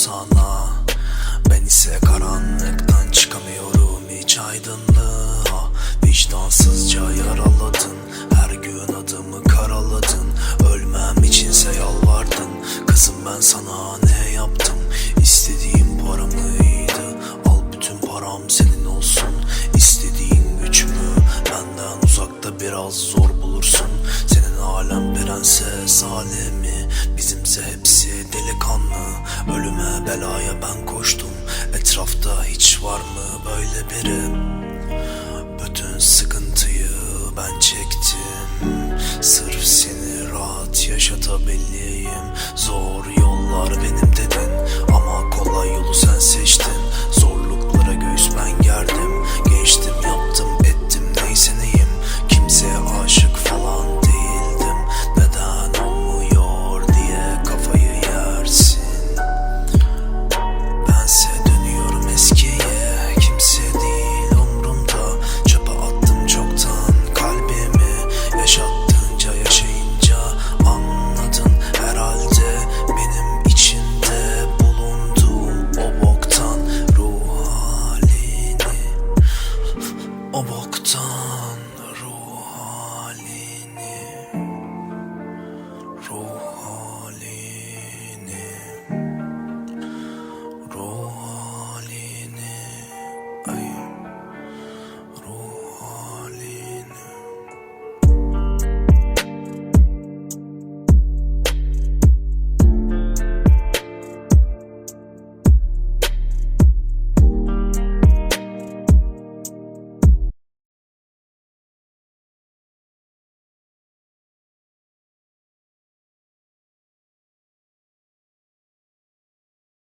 sana. Ben ise karanlıktan çıkamıyorum hiç aydınlığa. Vicdansızca yaraladın Her gün adımı karaladın. Ölmem içinse yalvardın Kızım ben sana ne yaptım? İstediğim para mıydı? Al bütün param senin olsun. İstediğin güç mü? Benden uzakta biraz zor bulursun. Senin alem prenses alemi Bizimse hepsi delikanlı. Ölüme belaya ben koştum. Etrafta hiç var mı böyle biri? Bütün sıkıntıyı ben çektim. Sırf seni rahat yaşatabileyim. Zor yollar benim